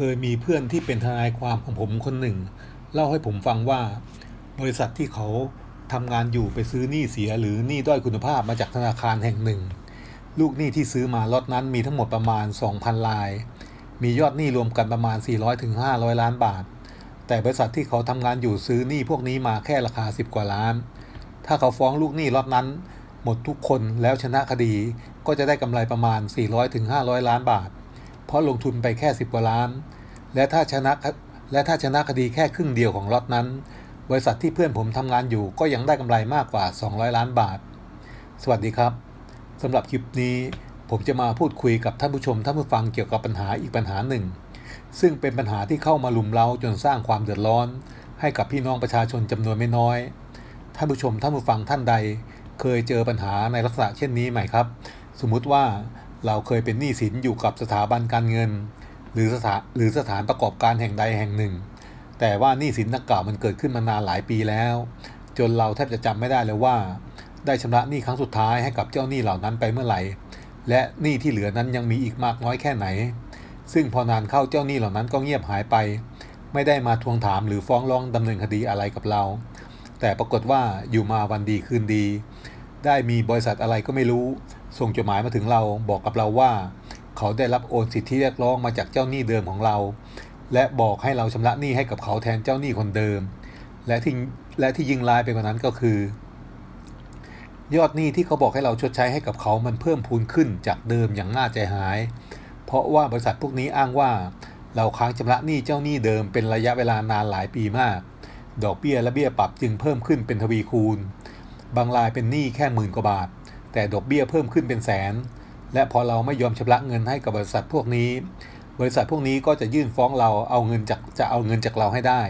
เคยมีเพื่อนที่เป็นทนายความของผมคนหนึ่ง เล่าให้ผมฟังว่า บริษัทที่เขาทำงานอยู่ไปซื้อหนี้เสียหรือหนี้ด้อยคุณภาพมาจากธนาคารแห่งหนึ่ง ลูกหนี้ที่ซื้อมาล็อตนั้นมีทั้งหมดประมาณ 2,000 ลาย มียอดหนี้รวมกันประมาณ 400-500 ล้านบาท แต่บริษัทที่เขาทำงานอยู่ซื้อหนี้พวกนี้มาแค่ราคา 10 กว่าล้าน ถ้าเขาฟ้องลูกหนี้ล็อตนั้น หมดทุกคนแล้วชนะคดีก็จะได้กำไรประมาณ 400-500 ล้านบาท เพราะลงทุนไปแค่ 10 กว่าล้าน และถ้าชนะและถ้าชนะคดีแค่ครึ่งเดียวของล็อตนั้น บริษัทที่เพื่อนผมทำงานอยู่ก็ยังได้กำไรมากกว่า 200 ล้านบาท สวัสดีครับสำหรับคลิปนี้ผมจะมาพูดคุยกับท่านผู้ชมท่านผู้ฟังเกี่ยวกับปัญหาอีกปัญหาหนึ่ง ซึ่งเป็นปัญหาที่เข้ามาลุมเล้าจนสร้างความเดือดร้อน ให้กับพี่น้องประชาชนจำนวนไม่น้อยท่านผู้ชมท่านผู้ฟังท่านใด เคยเจอปัญหาในลักษณะเช่นนี้ไหมครับ สมมุติว่า เราเคยเป็นหนี้สินอยู่กับสถาบันการเงิน หรือสถาหรือสถานประกอบการแห่งใดแห่งหนึ่ง แต่ว่าหนี้สินดังกล่าวมันเกิดขึ้นมานานหลายปีแล้ว จนเราแทบจะจำไม่ได้เลยว่า ได้ชำระหนี้ครั้งสุดท้ายให้กับเจ้าหนี้เหล่านั้นไปเมื่อไหร่ และหนี้ที่เหลือนั้นยังมีอีกมากน้อยแค่ไหน ซึ่งพอนานเข้าเจ้าหนี้เหล่านั้นก็เงียบหายไป ไม่ได้มาทวงถามหรือฟ้องร้องดำเนินคดีอะไรกับเรา แต่ปรากฏว่าอยู่มาวันดีคืนดี ได้มีบริษัทอะไรก็ไม่รู้ ส่งจดหมายมาถึงเราบอกกับเราว่า เขาได้รับโอนสิทธิเรียกร้องมาจากเจ้าหนี้เดิมของเรา และบอกให้เราชำระหนี้ให้กับเขาแทนเจ้าหนี้คนเดิม และที่และที่ยิงร้ายไปกว่านั้นก็คือ ยอดหนี้ที่เขาบอกให้เราชดใช้ให้กับเขามันเพิ่มพูนขึ้นจากเดิมอย่างน่าใจหาย เพราะว่าบริษัทพวกนี้อ้างว่า เราค้างชำระหนี้เจ้าหนี้เดิมเป็นระยะเวลานานหลายปีมาก ดอกเบี้ยและเบี้ยปรับจึงเพิ่มขึ้นเป็นทวีคูณ บางรายเป็นหนี้แค่หมื่นกว่าบาท แต่ดอกเบี้ยเพิ่มขึ้นเป็นแสน และพอเราไม่ยอมชำระเงินให้กับบริษัทพวกนี้ บริษัทพวกนี้ก็จะยื่นฟ้องเราเอาเงินจากจะเอาเงินจากเราให้ได้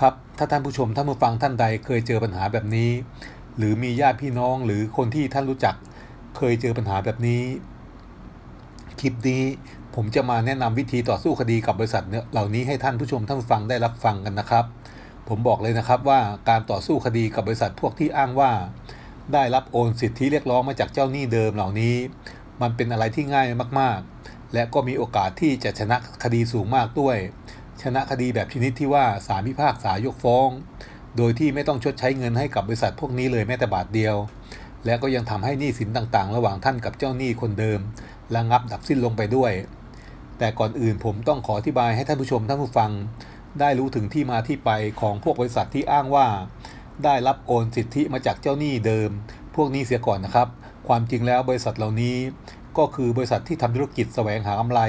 ครับถ้าท่านผู้ชมท่านผู้ฟังท่านใดเคยเจอปัญหาแบบนี้ หรือมีญาติพี่น้องหรือคนที่ท่านรู้จักเคยเจอปัญหาแบบนี้ คลิปนี้ผมจะมาแนะนำวิธีต่อสู้คดีกับบริษัทเหล่านี้ให้ท่านผู้ชมท่านผู้ฟังได้รับฟังกันนะครับ ผมบอกเลยนะครับว่าการต่อสู้คดีกับบริษัทพวกที่อ้างว่า ได้รับโอนสิทธิเรียกร้องมาจากเจ้าหนี้เดิมเหล่านี้ มันเป็นอะไรที่ง่ายมากๆ และก็มีโอกาสที่จะชนะคดีสูงมากด้วย ชนะคดีแบบชนิดที่ว่าศาลพิพากษายกฟ้อง โดยที่ไม่ต้องชดใช้เงินให้กับบริษัทพวกนี้เลยแม้แต่บาทเดียว และก็ยังทำให้หนี้สินต่างๆ ระหว่างท่านกับเจ้าหนี้คนเดิมระงับดับสิ้นลงไปด้วย แต่ก่อนอื่นผมต้องขออธิบายให้ท่านผู้ชมท่านผู้ฟัง ได้รู้ถึงที่มาที่ไปของพวกบริษัทที่อ้างว่า ได้รับโอนสิทธิมาจากเจ้าหนี้เดิม พวกนี้เสียก่อนนะครับ ความจริงแล้วบริษัทเหล่านี้ ก็คือบริษัทที่ทำธุรกิจแสวงหากำไร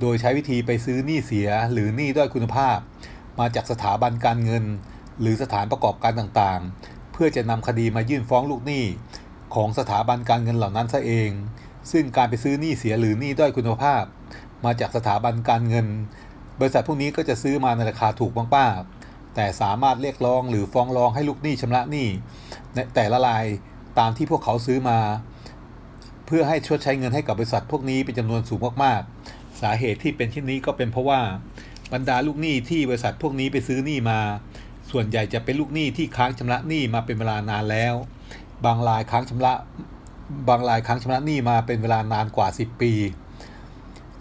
โดยใช้วิธีไปซื้อหนี้เสียหรือหนี้ด้อยคุณภาพ มาจากสถาบันการเงิน หรือสถานประกอบการต่างๆ เพื่อจะนำคดีมายื่นฟ้องลูกหนี้ของสถาบันการเงินเหล่านั้นซะเอง ซึ่งการไปซื้อหนี้เสียหรือหนี้ด้อยคุณภาพ มาจากสถาบันการเงิน บริษัทพวกนี้ก็จะซื้อมาในราคาถูกมากๆ แต่สามารถเรียกร้องหรือฟ้องร้องให้ลูกหนี้ชำระหนี้แต่ละรายตามที่พวกเขาซื้อมา เพื่อให้ชดใช้เงินให้กับบริษัทพวกนี้เป็นจำนวนสูงมากๆ สาเหตุที่เป็นเช่นนี้ก็เป็นเพราะว่าบรรดาลูกหนี้ที่บริษัทพวกนี้ไปซื้อหนี้มา ส่วนใหญ่จะเป็นลูกหนี้ที่ค้างชำระหนี้มาเป็นเวลานานแล้ว บางรายค้างชำระบางรายค้างชำระหนี้มาเป็นเวลานานกว่า 10 ปี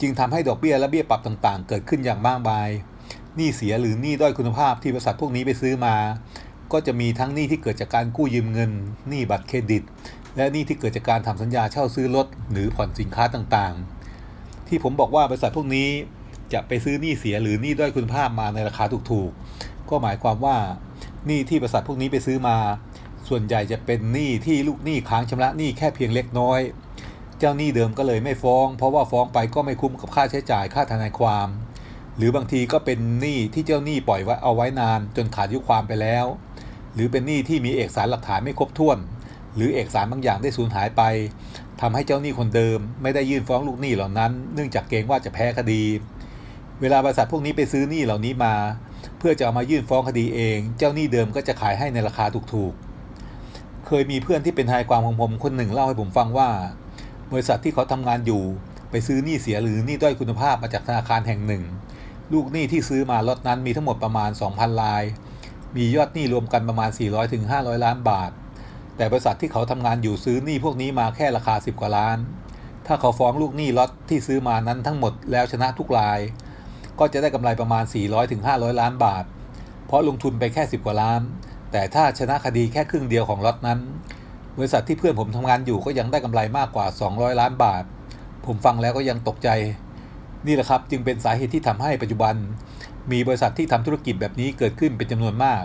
จึงทำให้ดอกเบี้ยและเบี้ยปรับต่างๆ เกิดขึ้นอย่างมากมาย หนี้เสียหรือหนี้ด้อยคุณภาพที่บริษัทพวกนี้ไปซื้อมา ก็จะมีทั้งหนี้ที่เกิดจากการกู้ยืมเงินหนี้บัตรเครดิต และหนี้ที่เกิดจากการทำสัญญาเช่าซื้อรถหรือผ่อนสินค้าต่างๆ ที่ผมบอกว่าบริษัทพวกนี้จะไปซื้อหนี้เสียหรือหนี้ด้อยคุณภาพมาในราคาถูกๆ ก็หมายความว่าหนี้ที่บริษัทพวกนี้ไปซื้อมา ส่วนใหญ่จะเป็นหนี้ที่ลูกหนี้ค้างชำระหนี้แค่เพียงเล็กน้อย เจ้าหนี้เดิมก็เลยไม่ฟ้อง เพราะว่าฟ้องไปก็ไม่คุ้มกับค่าใช้จ่ายค่าทนายความ หรือบางทีก็เป็นหนี้ที่เจ้าหนี้ปล่อยไว้เอาไว้นานจนขาดอายุความไปแล้ว หรือเป็นหนี้ที่มีเอกสารหลักฐานไม่ครบถ้วน หรือเอกสารบางอย่างได้สูญหายไปทำให้เจ้าหนี้คนเดิม ไม่ได้ยื่นฟ้องลูกหนี้เหล่านั้น เนื่องจากเกรงว่าจะแพ้คดี เวลาบริษัทพวกนี้ไปซื้อหนี้เหล่านี้มา เพื่อจะเอามายื่นฟ้องคดีเอง เจ้าหนี้เดิมก็จะขายให้ในราคาถูกๆ เคยมีเพื่อนที่เป็นทนายความของผมคนหนึ่งเล่าให้ผมฟังว่า บริษัทที่เขาทำงานอยู่ไปซื้อหนี้เสียหรือหนี้ด้อยคุณภาพมาจากธนาคารแห่งหนึ่ง ลูกหนี้ที่ซื้อมาล็อตนั้นมีทั้งหมดประมาณ 2,000 ลาย มียอดหนี้รวมกันประมาณ 400-500 ล้านบาท แต่บริษัทที่เขาทำงานอยู่ซื้อหนี้พวกนี้มาแค่ราคา 10 กว่าล้าน ถ้าเขาฟ้องลูกหนี้ล็อตที่ซื้อมานั้นทั้งหมดแล้วชนะทุกราย ก็จะได้กำไรประมาณ 400-500ถึง500ล้านบาท เพราะลงทุนไปแค่ 10 กว่าล้าน แต่ถ้าชนะคดีแค่ครึ่งเดียวของล็อตนั้น บริษัทที่เพื่อนผมทำงานอยู่ก็ยังได้กำไรมากกว่า 200 ล้านบาท ผมฟังแล้วก็ยังตกใจ นี่แหละครับจึงเป็นสาเหตุที่ทำให้ปัจจุบัน มีบริษัทที่ทำธุรกิจแบบนี้เกิดขึ้นเป็นจำนวนมาก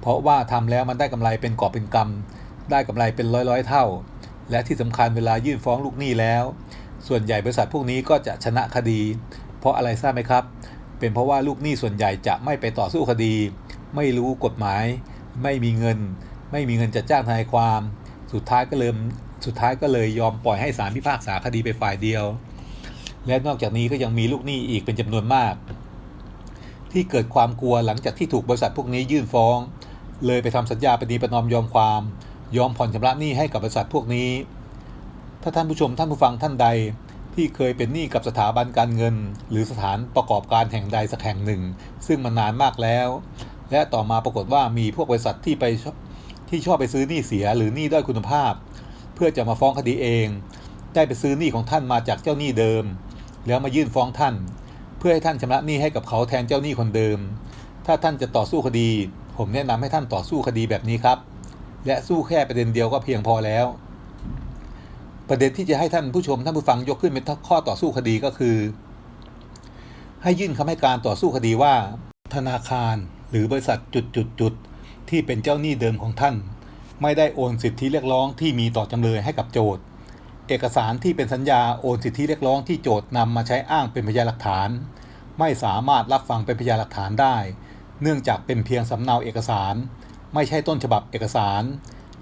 เพราะว่าทำแล้วมันได้กำไรเป็นกอบเป็นกำได้กำไรเป็นร้อยร้อยๆเท่า และที่สำคัญเวลายื่นฟ้องลูกหนี้แล้ว ส่วนใหญ่บริษัทพวกนี้ก็จะชนะคดี เพราะอะไรทราบไหมครับ เป็นเพราะว่าลูกหนี้ส่วนใหญ่จะไม่ไปต่อสู้คดี ไม่รู้กฎหมาย ไม่มีเงิน ไม่มีเงินจะจ้างทนายความ สุดท้ายก็เลยสุดท้ายก็เลยยอมปล่อยให้ศาลพิพากษาคดีไปฝ่ายเดียว และนอกจากนี้ก็ยังมีลูกหนี้อีกเป็นจำนวนมาก ที่เกิดความกลัวหลังจากที่ถูกบริษัทพวกนี้ยื่นฟ้อง เลยไปทำสัญญาปณีประนอมยอมความ ยอมผ่อนชำระหนี้ให้กับบริษัทพวกนี้ ถ้าท่านผู้ชมท่านผู้ฟังท่านใดที่เคยเป็นหนี้กับสถาบันการเงิน หรือสถานประกอบการแห่งใดสักแห่งหนึ่ง ซึ่งมันนานมากแล้ว และต่อมาปรากฏว่ามีพวกบริษัทที่ไปที่ชอบไปซื้อหนี้เสียหรือหนี้ด้อยคุณภาพ เพื่อจะมาฟ้องคดีเอง ได้ไปซื้อหนี้ของท่านมาจากเจ้าหนี้เดิม แล้วมายื่นฟ้องท่าน เพื่อให้ท่านชำระหนี้ให้กับเขาแทนเจ้าหนี้คนเดิม ถ้าท่านจะต่อสู้คดี ผมแนะนำให้ท่านต่อสู้คดีแบบนี้ครับ และสู้แค่ประเด็นเดียวก็เพียงพอแล้ว ประเด็นที่จะให้ท่านผู้ชมท่านผู้ฟังยกขึ้นเป็นข้อต่อสู้คดีก็คือ ให้ยื่นคำให้การต่อสู้คดีว่า ธนาคารหรือบริษัทจุดจุดจุดที่เป็นเจ้าหนี้เดิมของท่าน ไม่ได้โอนสิทธิเรียกร้องที่มีต่อจำเลยให้กับโจทย์ เอกสารที่เป็นสัญญาโอนสิทธิเรียกร้องที่โจทย์นำมาใช้อ้างเป็นพยานหลักฐาน ไม่สามารถรับฟังเป็นพยานหลักฐานได้ เนื่องจากเป็นเพียงสำเนาเอกสาร ไม่ใช่ต้นฉบับเอกสาร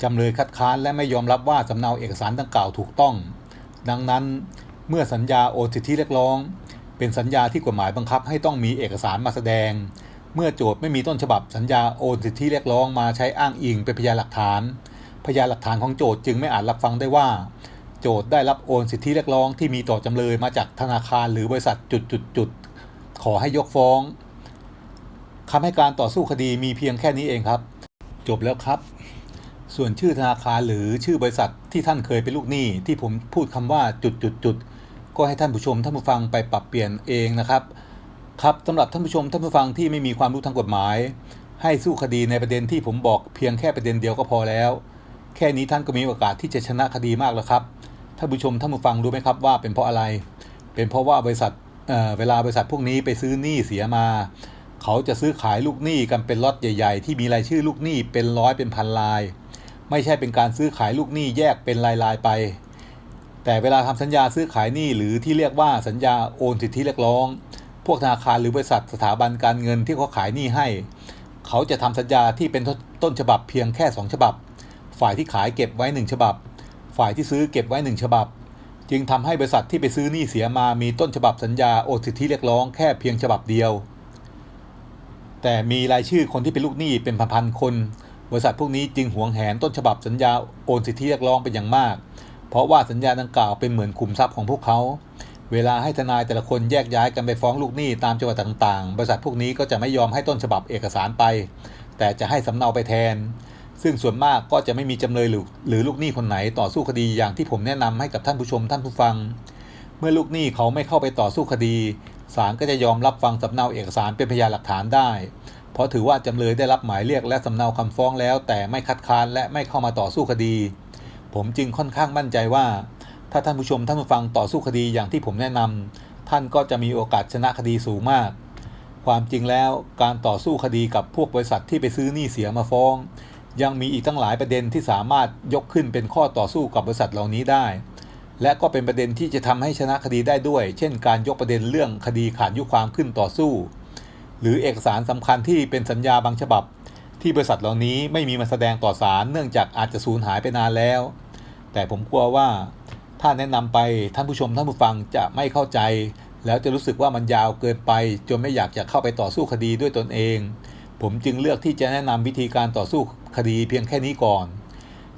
จำเลยคัดค้านและไม่ยอมรับว่าสำเนาเอกสารดังกล่าวถูกต้อง ดังนั้นเมื่อสัญญาโอนสิทธิเรียกร้อง เป็นสัญญาที่กฎหมายบังคับให้ต้องมีเอกสารมาแสดง เมื่อโจทย์ไม่มีต้นฉบับสัญญาโอนสิทธิเรียกร้องมาใช้อ้างอิงเป็นพยานหลักฐาน พยานหลักฐานของโจทย์จึงไม่อาจรับฟังได้ว่า โจทย์ได้รับโอนสิทธิเรียกร้องที่มีต่อจำเลยมาจากธนาคารหรือบริษัทจุดจุดจุดๆขอให้ยกฟ้องคำให้การต่อสู้คดีมีเพียงแค่นี้เองครับ จบแล้วครับ ส่วนชื่อธนาคารหรือชื่อบริษัทที่ท่านเคยเป็นลูกหนี้ที่ผมพูดคำว่าจุดจุดจุดๆก็ให้ท่านผู้ชมท่านผู้ฟังไปปรับเปลี่ยนเองนะครับครับสำหรับท่านผู้ชมท่านผู้ฟังที่ไม่มีความรู้ทางกฎหมาย ให้สู้คดีในประเด็นที่ผมบอกเพียงแค่ประเด็นเดียวก็พอแล้ว แค่นี้ท่านก็มีโอกาสที่จะชนะคดีมากแล้วครับ ท่านผู้ชมท่านผู้ฟังรู้ไหมครับว่าเป็นเพราะอะไร เป็นเพราะว่าบริษัทเอ่อเวลาบริษัทพวกนี้ไปซื้อหนี้เสียมา เขาจะซื้อขายลูกหนี้กันเป็นล็อตใหญ่ ๆ ที่มีรายชื่อลูกหนี้เป็นร้อยเป็นพันลาย ไม่ใช่เป็นการซื้อขายลูกหนี้แยกเป็นรายๆไป แต่เวลาทำสัญญาซื้อขายหนี้หรือที่เรียกว่าสัญญาโอนสิทธิเรียกร้อง พวกธนาคารหรือบริษัทสถาบันการเงินที่เขาขายหนี้ให้ เขาจะทำสัญญาที่เป็นต้นฉบับเพียงแค่ 2 ฉบับ ฝ่ายที่ขายเก็บไว้ 1 ฉบับ ฝ่ายที่ซื้อเก็บไว้ 1 ฉบับ จึงทำให้บริษัทที่ไปซื้อหนี้เสียมามีต้นฉบับสัญญาโอนสิทธิเรียกร้องแค่เพียงฉบับเดียว แต่มีรายชื่อคนที่เป็นลูกหนี้เป็นพันๆคน บริษัทพวกนี้จึงหวงแหนต้นฉบับสัญญาโอนสิทธิเรียกร้องเป็นอย่างมาก เพราะว่าสัญญาดังกล่าวเป็นเหมือนขุมทรัพย์ของพวกเขา เวลาให้ทนายแต่ละคนแยกย้ายกันไปฟ้องลูกหนี้ตามจังหวัดต่างๆ บริษัทพวกนี้ก็จะไม่ยอมให้ต้นฉบับเอกสารไป แต่จะให้สำเนาไปแทน ซึ่งส่วนมากก็จะไม่มีจำเลยหรือหรือลูกหนี้คนไหนต่อสู้คดีอย่างที่ผมแนะนำให้กับท่านผู้ชมท่านผู้ฟัง เมื่อลูกหนี้เขาไม่เข้าไปต่อสู้คดีศาลก็จะยอมรับฟังสำเนาเอกสารเป็นพยานหลักฐานได้ เพราะถือว่าจำเลยได้รับหมายเรียกและสำเนาคำฟ้องแล้ว แต่ไม่คัดค้านและไม่เข้ามาต่อสู้คดี ผมจึงค่อนข้างมั่นใจว่า ถ้าท่านผู้ชมท่านผู้ฟังต่อสู้คดีอย่างที่ผมแนะนำท่านก็จะมีโอกาสชนะคดีสูงมาก ความจริงแล้วการต่อสู้คดีกับพวกบริษัทที่ไปซื้อหนี้เสียมาฟ้อง ยังมีอีกตั้งหลายประเด็นที่สามารถยกขึ้นเป็นข้อต่อสู้กับบริษัทเหล่านี้ได้ และก็เป็นประเด็นที่จะทำให้ชนะคดีได้ด้วย เช่น การยกประเด็นเรื่องคดีขาดยุความขึ้นต่อสู้ หรือเอกสารสำคัญที่เป็นสัญญาบางฉบับ ที่บริษัทเหล่านี้ไม่มีมาแสดงต่อศาลเนื่องจากอาจจะสูญหายไปนานแล้ว แต่ผมกลัวว่าถ้าแนะนำไปท่านผู้ชมท่านผู้ฟังจะไม่เข้าใจ แล้วจะรู้สึกว่ามันยาวเกินไป จนไม่อยากจะเข้าไปต่อสู้คดีด้วยตนเอง ผมจึงเลือกที่จะแนะนำวิธีการต่อสู้ คดีเพียงแค่นี้ก่อน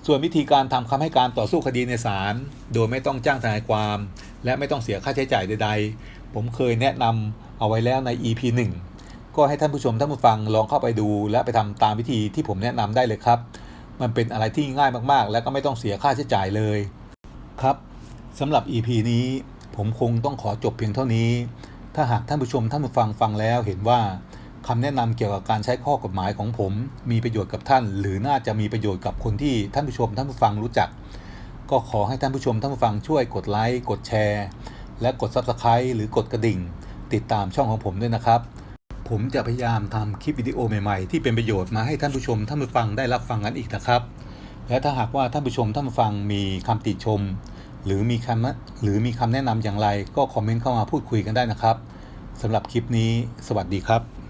ส่วนวิธีการทำคำให้การต่อสู้คดีในศาลโดยไม่ต้องจ้างทนายความ และไม่ต้องเสียค่าใช้จ่ายใด ๆ ผมเคยแนะนำเอาไว้แล้วใน EP 1 ก็ให้ท่านผู้ชมท่านผู้ฟังลองเข้าไปดู และไปทำตามวิธีที่ผมแนะนำได้เลยครับ มันเป็นอะไรที่ง่ายมากๆ และก็ไม่ต้องเสียค่าใช้จ่ายเลยครับสำหรับ EP นี้ผมคงต้องขอจบเพียงเท่านี้ ถ้าหากท่านผู้ชมท่านผู้ฟังฟังแล้วเห็นว่า คำแนะนำเกี่ยวกับการใช้ข้อกฎหมายของผม มีประโยชน์กับท่าน หรือน่าจะมีประโยชน์กับคนที่ท่านผู้ชมท่านผู้ฟังรู้จัก ก็ขอให้ท่านผู้ชมท่านผู้ฟังช่วยกดไลค์กดแชร์ และกด Subscribe หรือกดกระดิ่ง ติดตามช่องของผมด้วยนะครับ ผมจะพยายามทำคลิปวิดีโอใหม่ๆ ที่เป็นประโยชน์มาให้ท่านผู้ชมท่านผู้ฟังได้รับฟังกันอีกนะครับ และถ้าหากว่าท่านผู้ชมท่านผู้ฟังมีคำติชม หรือมีคำหรือมีคำแนะนำอย่างไร ก็คอมเมนต์เข้ามาพูดคุยกันได้นะครับสำหรับคลิปนี้ สวัสดีครับ